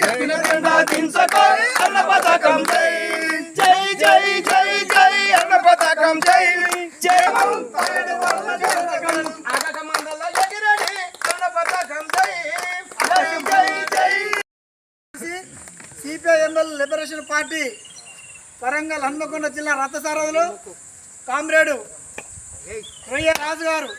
అన్న జై జై జై. జై జై. అన్న పతాకం జై. జై CPIML liberation party Warangal Hanamkonda జిల్లా రథసారథులు కామ్రేడు రొయ్య రాజు గారు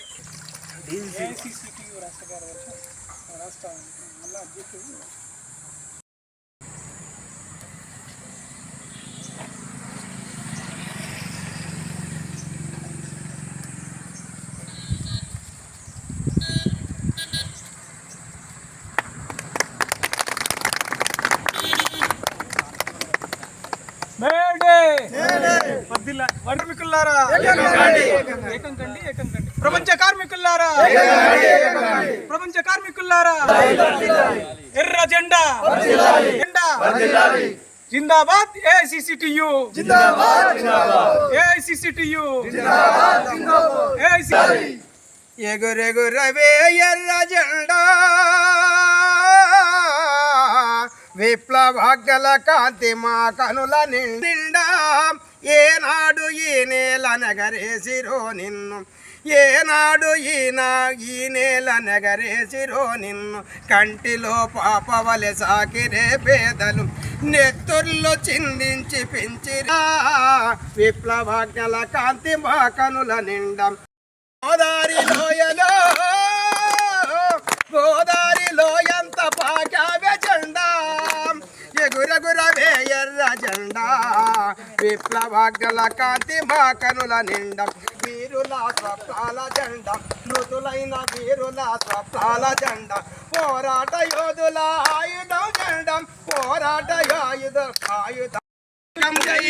కార్మికులారా ఏకం కండి. ఏకం కండి ప్రపంచ కార్మికులారా ప్రపంచ కార్మికులారా ఎర్ర జెండా. జెండా. జిందాబాద్ ఏఐసిసిటియు. ఏఐసిసిటియు. ఎగురెగురవే ఎర్ర జెండా. విప్లవగ్గల కాంతి మా కనుల నిండా. ఏనాడు ఈ నేల నగరేసిరో నిన్ను. ఏనాడు ఈనా ఈ నేల నగరేసిరో నిన్ను. కంటిలో పాపవలె సాకిరే పేదలు. నెత్తుర్లు చిందించి పెంచిరా. విప్లవాగ్గల కాంతి మా కనుల నిండా. గోదారి లోయలో గోదారి ఎర్ర జెండా విప్లవాగ్రల కాంతి మా కనుల నిండా. వీరుల స్వప్నాల జెండా మృతులైన వీరుల స్వప్నాల జెండా. పోరాట యోధుల ఆయుధం జెండం పోరాట ఆయుధ ఆయుధం జై.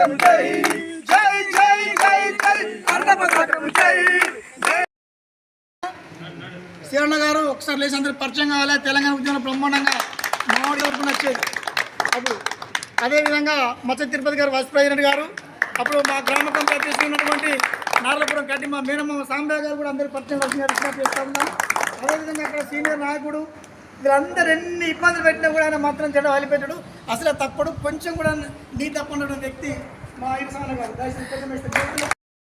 పతాకం జై జై జై జై జై అన్న పతాకం జై. శివన్న గారు ఒకసారి లేచి అందరికి పరిచయం కావాలి. తెలంగాణ ఉద్యమంలో బ్రహ్మాండంగా మామిడి తరపున వచ్చేది అప్పుడు అదేవిధంగా మత్స్య తిరుపతి గారు వైస్ ప్రెసిడెంట్ గారు అప్పుడు మా గ్రామ పంచాయతీ తీసుకున్నటువంటి నారలపురం కట్టి మా మేనమ్మ సాంబయ్య గారు కూడా అందరూ పరిచయం వచ్చిన చేస్తా. ఉన్నాం అదేవిధంగా అక్కడ సీనియర్ నాయకుడు వీళ్ళందరూ ఎన్ని ఇబ్బందులు పెట్టినా కూడా ఆయన మాత్రం చెడ వదిలిపెట్టాడు అసలు తప్పడు కొంచెం కూడా నీ తప్ప వ్యక్తి మా ఇరసాన గారు. దయచేసి